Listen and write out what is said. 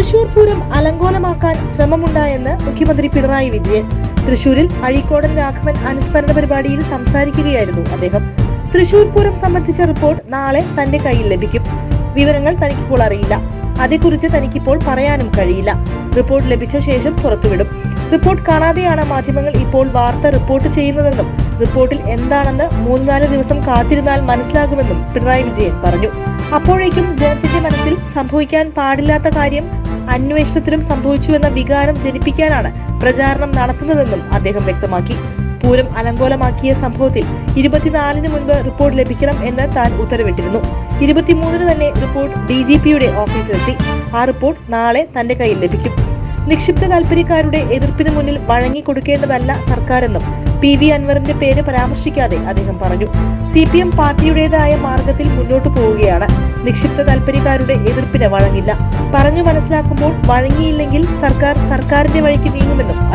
തൃശൂർ പൂരം അലങ്കോലമാക്കാൻ ശ്രമമുണ്ടായെന്ന് മുഖ്യമന്ത്രി പിണറായി വിജയൻ. തൃശൂരിൽ അഴീക്കോടൻ രാഘവൻ അനുസ്മരണ പരിപാടിയിൽ സംസാരിക്കുകയായിരുന്നു അദ്ദേഹം. തൃശൂർ പൂരം സംബന്ധിച്ച റിപ്പോർട്ട് നാളെ തന്റെ കയ്യിൽ ലഭിക്കും. വിവരങ്ങൾ തനിക്കിപ്പോൾ അറിയില്ല. അതേക്കുറിച്ച് തനിക്കിപ്പോൾ പറയാനും കഴിയില്ല. റിപ്പോർട്ട് ലഭിച്ച ശേഷം പുറത്തുവിടും. റിപ്പോർട്ട് കാണാതെയാണ് മാധ്യമങ്ങൾ ഇപ്പോൾ വാർത്ത റിപ്പോർട്ട് ചെയ്യുന്നതെന്നും റിപ്പോർട്ടിൽ എന്താണെന്ന് മൂന്നാൽ ദിവസം കാത്തിരുന്നാൽ മനസ്സിലാകുമെന്നും പിണറായി വിജയൻ പറഞ്ഞു. അപ്പോഴേക്കും ജനത്തിന്റെ മനസ്സിൽ സംഭവിക്കാൻ പാടില്ലാത്ത കാര്യം അന്വേഷണത്തിലും സംഭവിച്ചു എന്ന വികാരം ജനിപ്പിക്കാനാണ് പ്രചാരണം നടത്തുന്നതെന്നും അദ്ദേഹം വ്യക്തമാക്കി. പൂരം അലങ്കോലമാക്കിയ സംഭവത്തിൽ ഇരുപത്തിനാലിന് മുൻപ് റിപ്പോർട്ട് ലഭിക്കണം എന്ന് താൻ ഉത്തരവിട്ടിരുന്നു. ഇരുപത്തിമൂന്നിന് തന്നെ റിപ്പോർട്ട് ഡി ജി പിയുടെ ഓഫീസിലെത്തി. ആ റിപ്പോർട്ട് നാളെ തന്റെ കയ്യിൽ ലഭിക്കും. നിക്ഷിപ്ത താൽപര്യക്കാരുടെ എതിർപ്പിന് മുന്നിൽ വഴങ്ങിക്കൊടുക്കേണ്ടതല്ല സർക്കാരെന്നും പി വി അൻവറിന്റെ പേര് പരാമർശിക്കാതെ അദ്ദേഹം പറഞ്ഞു. സി പി എം പാർട്ടിയുടേതായ മാർഗത്തിൽ മുന്നോട്ടു പോവുകയാണ്. നിക്ഷിപ്ത താൽപര്യക്കാരുടെ എതിർപ്പിന് വഴങ്ങില്ല. പറഞ്ഞു മനസ്സിലാക്കുമ്പോൾ വഴങ്ങിയില്ലെങ്കിൽ സർക്കാർ സർക്കാരിന്റെ വഴിക്ക് നീങ്ങുമെന്നും